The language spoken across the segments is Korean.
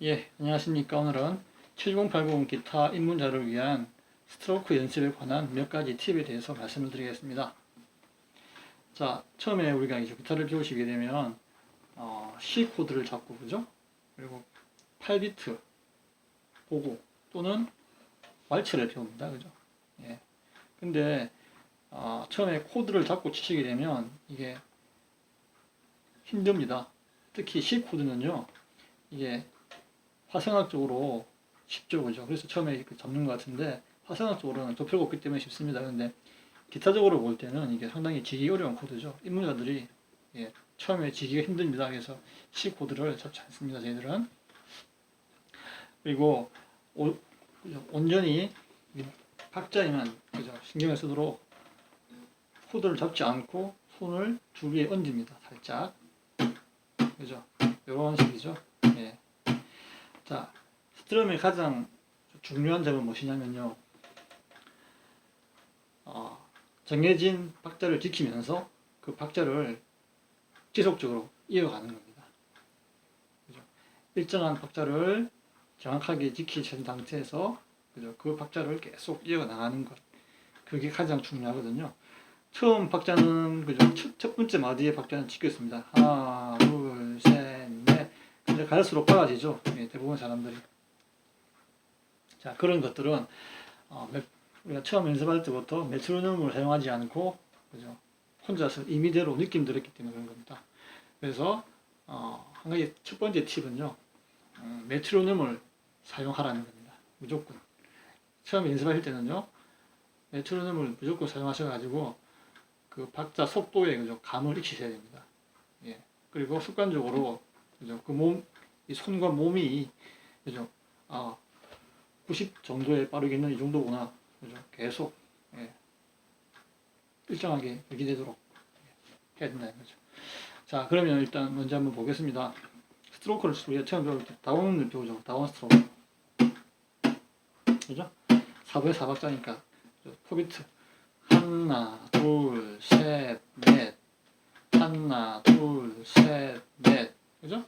예, 안녕하십니까. 오늘은 7080 기타 입문자를 위한 스트로크 연습에 관한 몇 가지 팁에 대해서 말씀을 드리겠습니다. 자, 처음에 우리가 이제 기타를 배우시게 되면 어, C 코드를 잡고 그죠? 그리고 8비트 보고 또는 왈츠를 배웁니다. 그죠? 예. 근데 어, 처음에 코드를 잡고 치시게 되면 이게 힘듭니다. 특히 C 코드는요. 이게 화생학적으로 쉽죠, 그죠? 그래서 처음에 그 잡는 것 같은데 화생학적으로는 도표가 없기 때문에 쉽습니다. 그런데 기타적으로 볼 때는 이게 상당히 지기 어려운 코드죠. 입문자들이 예, 처음에 지기가 힘듭니다. 그래서 C 코드를 잡지 않습니다. 저희들은 그리고 오? 온전히 이 박자에만 그죠? 신경을 쓰도록 코드를 잡지 않고 손을 두 개에 얹습니다. 살짝 그죠? 이런 식이죠. 예. 자, 스트럼의 가장 중요한 점은 무엇이냐면요. 어, 정해진 박자를 지키면서 그 박자를 지속적으로 이어가는 겁니다. 그죠? 일정한 박자를 정확하게 지키신 상태에서 그죠? 그 박자를 계속 이어나가는 것. 그게 가장 중요하거든요. 처음 박자는 그죠? 첫, 첫 번째 마디의 박자는 지켰습니다. 하나, 둘, 갈수록 빨라지죠. 예, 대부분 사람들이. 자, 그런 것들은 어, 매- 우리가 처음 연습할 때부터 메트로놈을 사용하지 않고 그죠? 혼자서 임의대로 느낌 들었기 때문에 그런 겁니다. 그래서 어, 한 가지 첫 번째 팁은요. 음, 메트로놈을 사용하라는 겁니다. 무조건. 처음 연습하실 때는요. 메트로놈을 무조건 사용하셔가지고 그 박자 속도에 그죠? 감을 익히셔야 됩니다. 예. 그리고 습관적으로 그죠? 그 몸, 이 손과 몸이 그죠? 아, 90 정도에 빠르게는 이 정도구나. 그죠? 계속 예. 일정하게 유지되도록 예, 해야 된다는 거죠. 자, 그러면 일단 먼저 한번 보겠습니다. 스트로크를 우리가 처음 배울 때 다운을 배우죠. 다운 스트로크. 그죠? 4분의 4박자니까 포비트 하나, 둘, 셋, 넷 하나, 둘, 셋, 넷 그죠?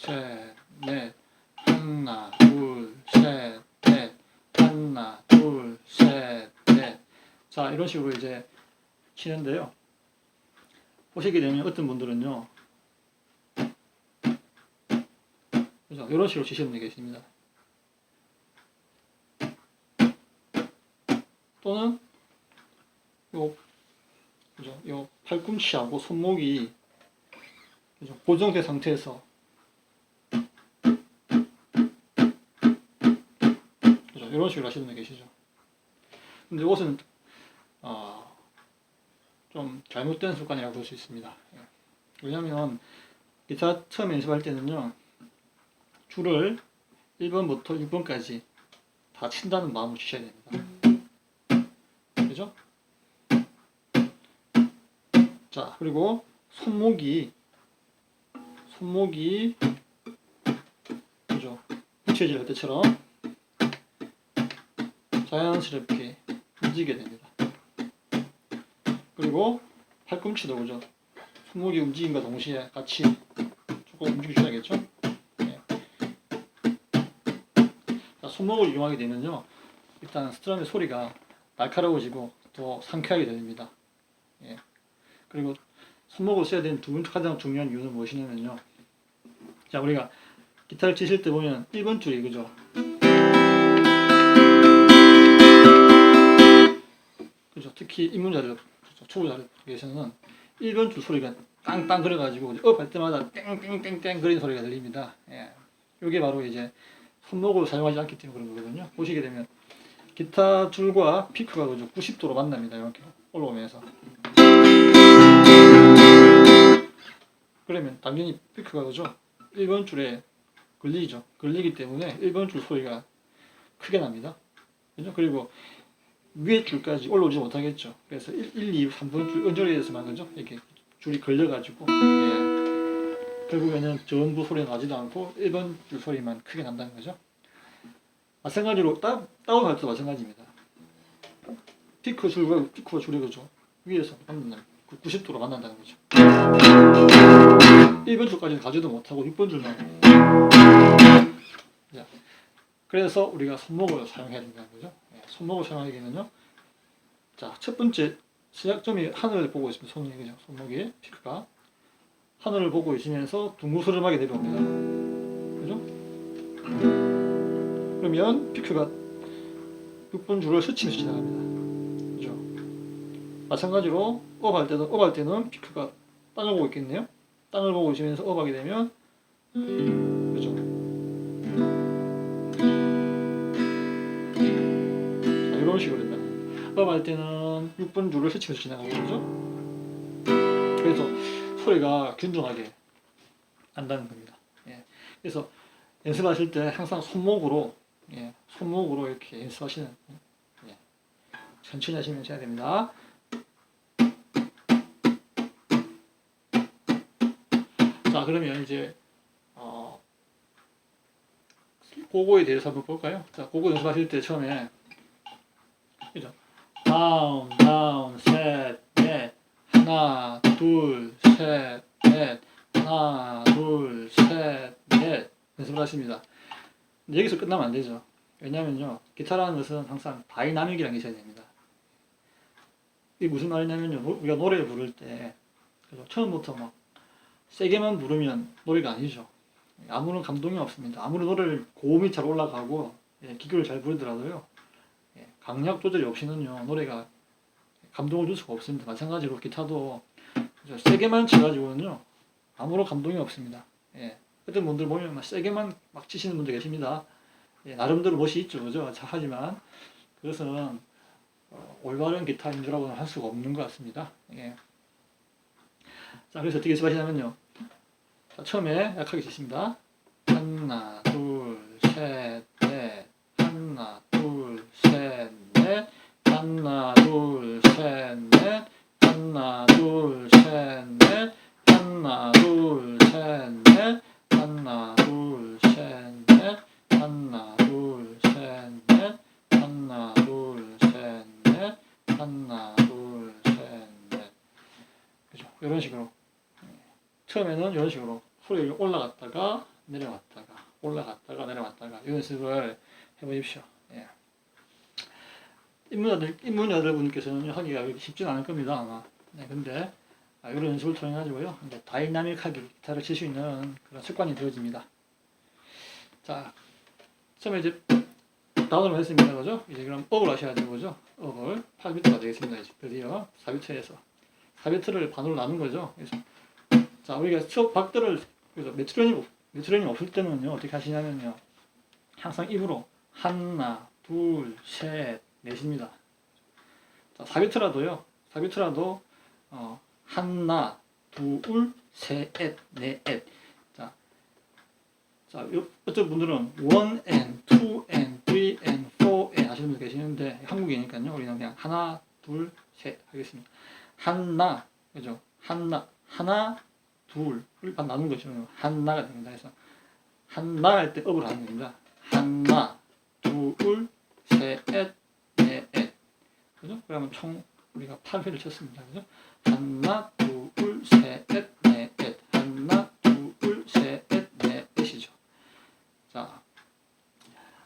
셋, 넷 하나, 둘, 셋, 넷 하나, 둘, 셋, 넷 자, 이런 식으로 이제 치는데요. 보시게 되면 어떤 분들은요. 그죠? 이런 식으로 치시는 분이 계십니다. 또는 요 그죠? 요 팔꿈치하고 손목이 그죠? 고정된 상태에서 이런 식으로 하시는 분 계시죠. 근데 이것은 어, 좀 잘못된 습관이라고 볼 수 있습니다. 예. 왜냐하면 기타 처음 연습할 때는요 줄을 1번부터 6번까지 다 친다는 마음을 주셔야 됩니다. 그죠? 자, 그리고 손목이 손목이 그죠? 부채질 할 때처럼 자연스럽게 움직이게 됩니다. 그리고 팔꿈치도 그죠? 손목이 움직임과 동시에 같이 조금 움직여줘야겠죠? 네. 자, 손목을 이용하게 되면요. 일단 스트럼의 소리가 날카로워지고 더 상쾌하게 됩니다. 예. 그리고 손목을 써야 되는 두 번째 가장 중요한 이유는 무엇이냐면요. 자, 우리가 기타를 치실 때 보면 1번 줄이 그죠? 그죠? 특히 입문자들, 그죠? 초보자들께서는 1번 줄 소리가 땅땅 그래가지고 업할 때마다 땡땡땡땡 거리는 소리가 들립니다. 예. 이게 바로 이제 손목을 사용하지 않기 때문에 그런 거거든요. 보시게 되면 기타 줄과 피크가 그죠 90도로 만납니다. 이렇게 올라오면서 그러면 당연히 피크가 그죠 1번 줄에 걸리죠. 걸리기 때문에 1번 줄 소리가 크게 납니다. 그죠? 그리고 위에 줄까지 올라오지 못하겠죠. 그래서 1, 1 2, 3번 줄 언저리에서만 그죠? 이렇게 줄이 걸려가지고 예. 결국에는 전부 소리가 나지도 않고 1번 줄 소리만 크게 난다는 거죠. 마찬가지로 따, 다운할 때도 마찬가지입니다. 피크 줄과 피크와 줄이 그죠? 위에서 만난다는 90도로 만난다는 거죠. 1번 줄 5번부터까지는 가지도 못하고 6번 줄만. 자, 그래서 우리가 손목을 사용해야 된다는 거죠. 예, 손목을 사용하기에는요. 자, 첫 번째 시작점이 하늘을 보고 있습니다. 손이 그죠? 손목이 피크가 하늘을 보고 있으면서 둥그스름하게 내려옵니다. 그죠? 그러면 피크가 6번 줄을 스치면서 지나갑니다. 그죠? 마찬가지로 업할 때도 업할 때는 피크가 땅을 보고 있겠네요. 땅을 보고 있으면서 업하게 되면 식으로 된다. 업할 때는 6번 줄을 스치면서 지나가고 그죠? 그래서 소리가 균등하게 난다는 겁니다. 예. 그래서 연습하실 때 항상 손목으로 예, 손목으로 이렇게 연습하시는 예. 천천히 하시면 해야 됩니다. 자 그러면 이제 어, 고고에 대해서 한번 볼까요? 자 고고 연습하실 때 처음에 그죠? 다운 다운 셋 넷 하나 둘 셋 넷 하나 둘 셋 넷 연습을 하십니다. 여기서 끝나면 안 되죠. 왜냐면요 기타라는 것은 항상 다이나믹이라는 게 있어야 됩니다. 이게 무슨 말이냐면요 노- 우리가 노래를 부를 때 그죠? 처음부터 막 세게만 부르면 노래가 아니죠. 아무런 감동이 없습니다. 아무리 노래를 고음이 잘 올라가고 예, 기교를 잘 부르더라도요. 예, 강약 조절이 없이는요 노래가 감동을 줄 수가 없습니다. 마찬가지로 기타도 그죠? 세게만 쳐가지고는요 아무런 감동이 없습니다. 예, 어떤 분들 보면 막 세게만 막 치시는 분들 계십니다. 예, 나름대로 멋이 있죠, 그죠? 자, 하지만 그것은 어, 올바른 기타 연주라고는 할 수가 없는 것 같습니다. 예. 자, 그래서 어떻게 연습하시냐면요. 자, 처음에 약하게 치십니다. 하나, 둘, 셋, 넷. 하나. 하나, 둘, 셋, 넷. 하나, 둘, 셋, 넷. 하나, 둘, 셋, 넷. 하나, 둘, 셋, 넷. 하나, 둘, 셋, 넷. 하나, 둘, 셋, 넷. 하나, 둘, 셋, 넷. 그죠? 이런 식으로. 처음에는 이런 식으로 소리가 올라갔다가 내려갔다가 올라갔다가 내려갔다가 이 연습을 해보십시오. 예. 입문자들 입문자들분께서는 하기가 그렇게 쉽진 않을 겁니다 아마. 네, 근데 아, 이런 연습을 통해 가지고요 이제 다이나믹하게 기타를 칠 수 있는 그런 습관이 되어집니다. 자, 처음에 이제 다운을 했습니다, 그죠? 이제 그럼 업을 하셔야 되는 거죠. 업을 8비트가 되겠습니다. 이제 드디어 4비트에서 4비트를 반으로 나눈 거죠. 그래서 자, 우리가 수업 박들을 그래서 메트로놈 메트로놈 없을 때는요 어떻게 하시냐면요 항상 입으로 하나, 둘, 셋, 넷입니다. 자, 4비트라도요 4비트라도 어, 하나, 둘, 셋, 넷. 자, 자, 요, 어떤 분들은 1 and 2 and 3 and 4 and 하시는 분들 계시는데 한국이니까요 우리는 그냥 하나, 둘, 셋 하겠습니다. 하나, 그죠? 하나, 하나, 둘을 반 나눈 것이죠. 하나가 됩니다. 그래서 하나 할 때 업을 하는 겁니다. 하나, 둘, 셋, 넷, 그죠? 그러면 총 우리가 8회를 쳤습니다. 그죠? 하나, 둘, 셋, 넷, 하나, 둘, 셋, 넷이죠. 자,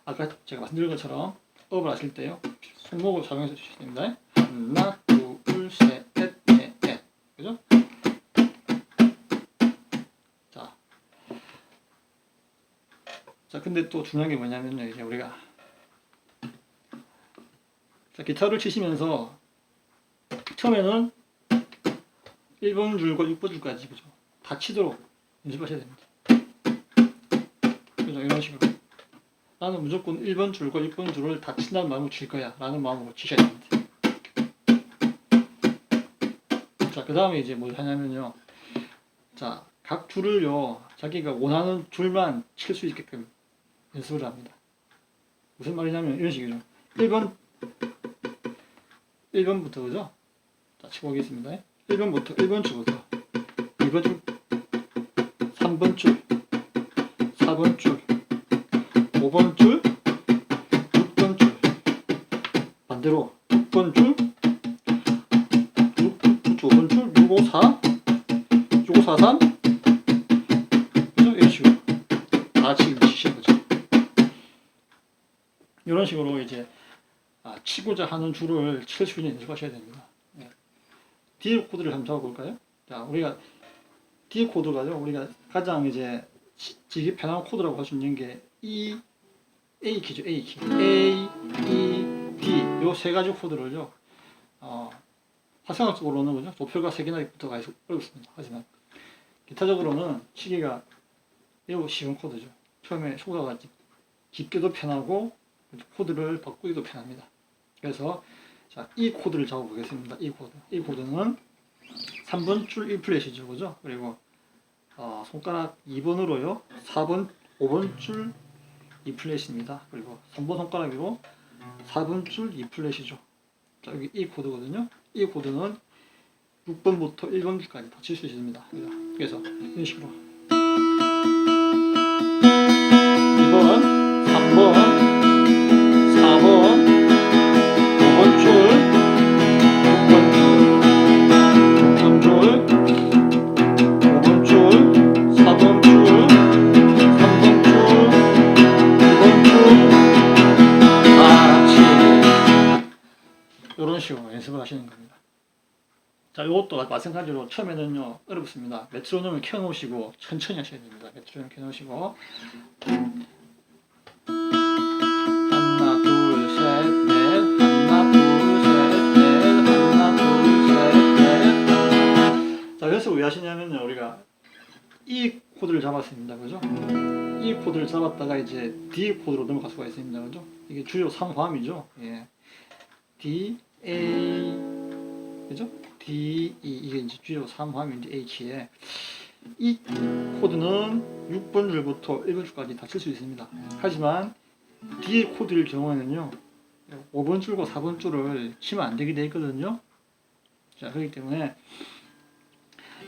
아까 제가 말씀드린 것처럼 업을 하실 때요. 손목을 사용해서 주셔야 됩니다. 하나, 둘, 셋, 넷, 그죠? 자, 자, 근데 또 중요한 게 뭐냐면요, 이제 우리가 자, 기타를 치시면서 처음에는 1번 줄과 6번 줄까지 그죠? 다 치도록 연습하셔야 됩니다. 그죠? 이런 식으로. 나는 무조건 1번 줄과 6번 줄을 다 친다는 마음으로 칠 거야. 라는 마음으로 치셔야 됩니다. 자, 그 다음에 이제 뭘 하냐면요. 자, 각 줄을요, 자기가 원하는 줄만 칠 수 있게끔 연습을 합니다. 무슨 말이냐면 이런 식이죠. 1번, 1번부터 그죠? 자, 치고 오겠습니다. 1번부터, 1번 줄부터, 2번 줄, 3번 줄, 4번 줄, 5번 줄, 6번 줄, 반대로 6번 줄, 6, 5번 줄, 6, 5, 4, 6, 5, 4, 3, 다 치기 치시는 거죠. 이런 식으로 이제 아, 치고자 하는 줄을 칠 수 있는 연습하셔야 됩니다. 예. D 코드를 한번 잡아볼까요? 자, 우리가 D 코드가요. 우리가 가장 이제 치- 치기 편한 코드라고 할 수 있는 게 E, A 키죠. A 키. A, E, D 요 세 가지 코드를요. 어, 화성학적으로는 그죠? 조표가 세 개나 붙어가 있어 어렵습니다. 하지만 기타적으로는 치기가 매우 쉬운 코드죠. 처음에 소가가 깊- 깊게도 편하고 코드를 바꾸기도 편합니다. 그래서 자, 이 코드를 잡아보겠습니다. 이 코드. 이 코드는 3번 줄 1플랫이죠. 그죠? 그리고 어, 손가락 2번으로요. 4번, 5번 줄 2플랫입니다. 그리고 3번 손가락으로 4번 줄 2플랫이죠. 자, 여기 이 코드거든요. 이 코드는 6번부터 1번 줄까지 다 칠 수 있습니다. 그래서 이런 식으로 마찬가지로 처음에는요 어렵습니다. 메트로놈을 켜놓으시고 천천히 하셔야 됩니다. 메트로놈 켜놓으시고. 하나 둘셋넷. 하나 둘셋넷. 하나 둘셋넷. 자 연습 왜 하시냐면요 우리가 이 코드를 잡았습니다. 그죠? 이 코드를 잡았다가 이제 D 코드로 넘어갈 수가 있습니다. 그죠? 이게 주요 3화음이죠. 예. D A. 그죠 D E 이게 이제 주요 3화음인데 A 키에 이 코드는 6번 줄부터 1번 줄까지 다칠수 있습니다. 하지만 D 코드일 경우에는요, 5번 줄과 4번 줄을 치면 안 되게 돼 있거든요. 자, 그렇기 때문에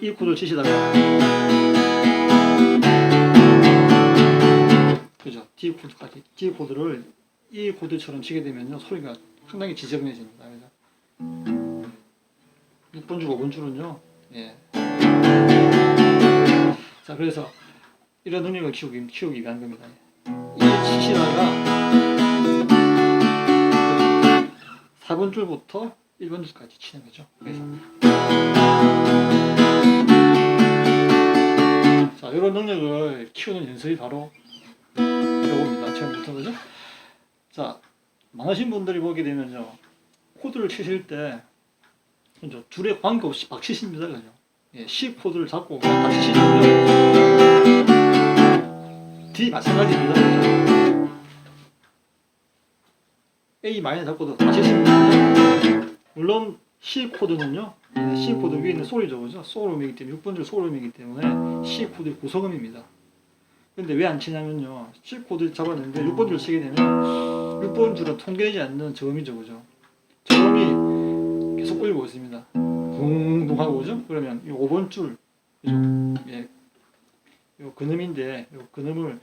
이 코드를 치시다가 그죠? D 코드까지 D 코드를 이 코드처럼 치게 되면요, 소리가 상당히 지저분해집니다. 그죠? 6번 줄, 5번 줄은요, 예. 자, 그래서 이런 능력을 키우기, 키우기 위한 겁니다. 이 치시다가 4번 줄부터 1번 줄까지 치는 거죠. 그래서 자, 이런 능력을 키우는 연습이 바로 이거입니다. 처음부터 그죠? 자, 많으신 분들이 보게 되면요, 코드를 치실 때 그죠? 줄에 관계없이 막 치십니다, 그죠? 예, C 코드를 잡고 그냥 다 치시고요. D 마찬가지입니다. 그죠? A 마이너 잡고도 다 치십니다. 물론 C 코드는요, 예, C 코드 위에 있는 솔이죠, 그죠? 솔음이기 때문에 6번 줄 솔음이기 때문에 C 코드의 구성음입니다. 근데 왜 안 치냐면요, C 코드 잡았는데 6번 줄 치게 되면 6번 줄은 통계되지 않는 저음이죠, 그죠? 울고 있습니다. 붕붕하고 그죠? 그러면 이 5번 줄 그죠? 예, 요 근음인데 요 근음을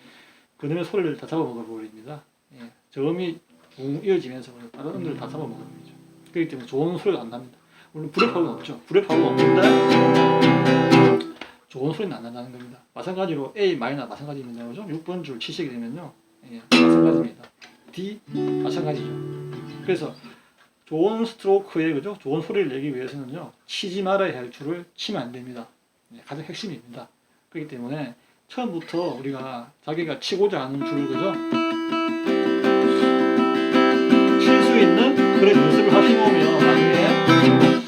근음의 소리를 다 잡아먹어 버립니다. 예, 저음이 붕 이어지면서 다른 음들을 다 잡아먹어 버리죠. 그렇기 때문에 좋은 소리가 안 납니다. 물론 불의 파고는 없죠. 불의 파고는 없는데 좋은 소리는 안 난다는 겁니다. 마찬가지로 A 마이너 마찬가지입니다. 그죠? 6번 줄 치시게 되면요. 예, 마찬가지입니다. D 마찬가지죠. 그래서 좋은 스트로크에 그죠? 좋은 소리를 내기 위해서는요 치지 말아야 할 줄을 치면 안 됩니다. 네, 가장 핵심입니다. 그렇기 때문에 처음부터 우리가 자기가 치고자 하는 줄 그죠? 칠 수 있는 그런 연습을 하시면 나중에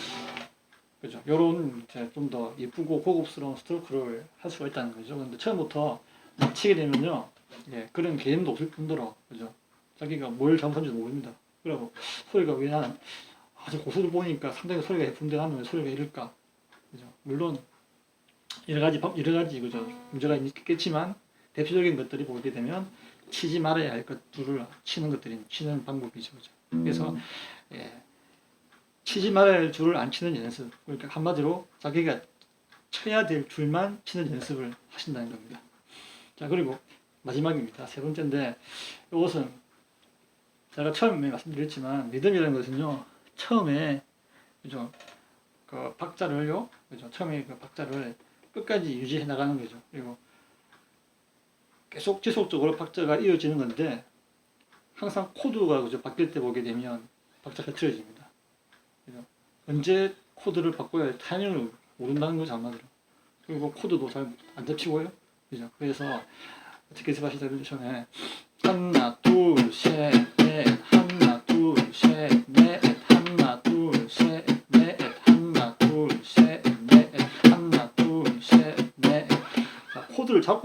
그죠? 요런 좀 더 예쁘고 고급스러운 스트로크를 할 수가 있다는 거죠. 근데 처음부터 막 치게 되면요, 예, 그런 개념도 없을 뿐더러 그죠? 자기가 뭘 잘못한지 모릅니다. 그리고 소리가 왜 나는 아주 고수를 보니까 상당히 소리가 예쁜데 나는 왜 소리가 이럴까? 그죠? 물론 여러 가지 방- 여러 가지 그죠 문제가 있겠지만 대표적인 것들이 보게 되면 치지 말아야 할 것들을 치는 것들이 치는 방법이죠, 그죠? 그래서 예, 치지 말아야 할 줄을 안 치는 연습. 그러니까 한마디로 자기가 쳐야 될 줄만 치는 연습을 하신다는 겁니다. 자 그리고 마지막입니다. 세 번째인데 이것은 제가 처음에 말씀드렸지만 리듬이라는 것은요 처음에 그죠 그 박자를요 그죠 처음에 그 박자를 끝까지 유지해 나가는 거죠 그리고 계속 지속적으로 박자가 이어지는 건데 항상 코드가 그죠 바뀔 때 보게 되면 박자가 틀어집니다. 그죠? 언제 코드를 바꿔야 할 타이밍을 모른다는 거죠 한마디로. 그리고 코드도 잘 안 잡히고요. 그죠? 그래서 어떻게 연습하시다 전에 하나 둘셋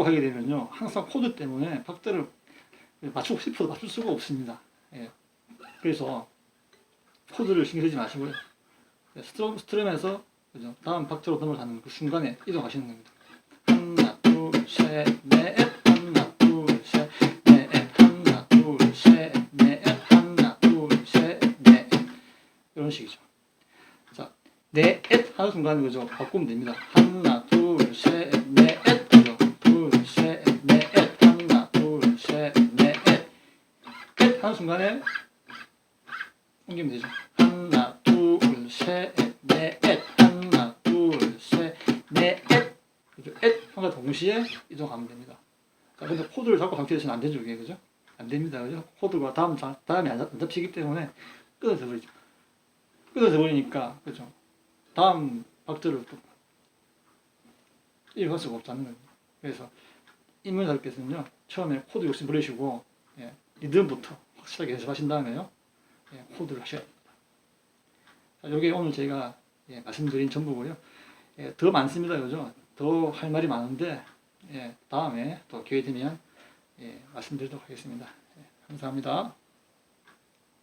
잡고 하게 되면요 항상 코드 때문에 박자를 맞추고 싶어도 맞출 수가 없습니다. 예. 그래서 코드를 신경 쓰지 마시고요. 네, 스트럼, 스트럼에서 그죠? 다음 박자로 넘어가는 그 순간에 이동하시는 겁니다. 하나 둘 셋 넷 하나 둘 셋넷 이런 식이죠. 자 넷 하는 순간에 그죠? 바꾸면 됩니다. 하나 둘 셋 옮기면 되죠 하나 둘 셋넷 하나 둘 셋넷 그죠? 엣 한과 동시에 이동하면 됩니다. 자, 근데 코드를 잡고 상태에서는 안 되죠, 이게 그죠? 안 됩니다, 그죠? 코드가 다음 자- 다음에 안, 잡히기 때문에 끊어져 버리죠. 끊어져 버리니까 그죠? 다음 박자를 또 이어갈 수가 없다는 거예요. 그래서 인문사께서는요 처음에 코드 욕심 버리시고 예, 리듬부터 확실하게 연습하신 다음에요 예, 코드를 하셔야 됩니다. 자, 이게 오늘 제가 예, 말씀드린 전부고요. 예, 더 많습니다, 그죠? 더 할 말이 많은데 예, 다음에 또 기회 되면 예, 말씀드리도록 하겠습니다. 예, 감사합니다.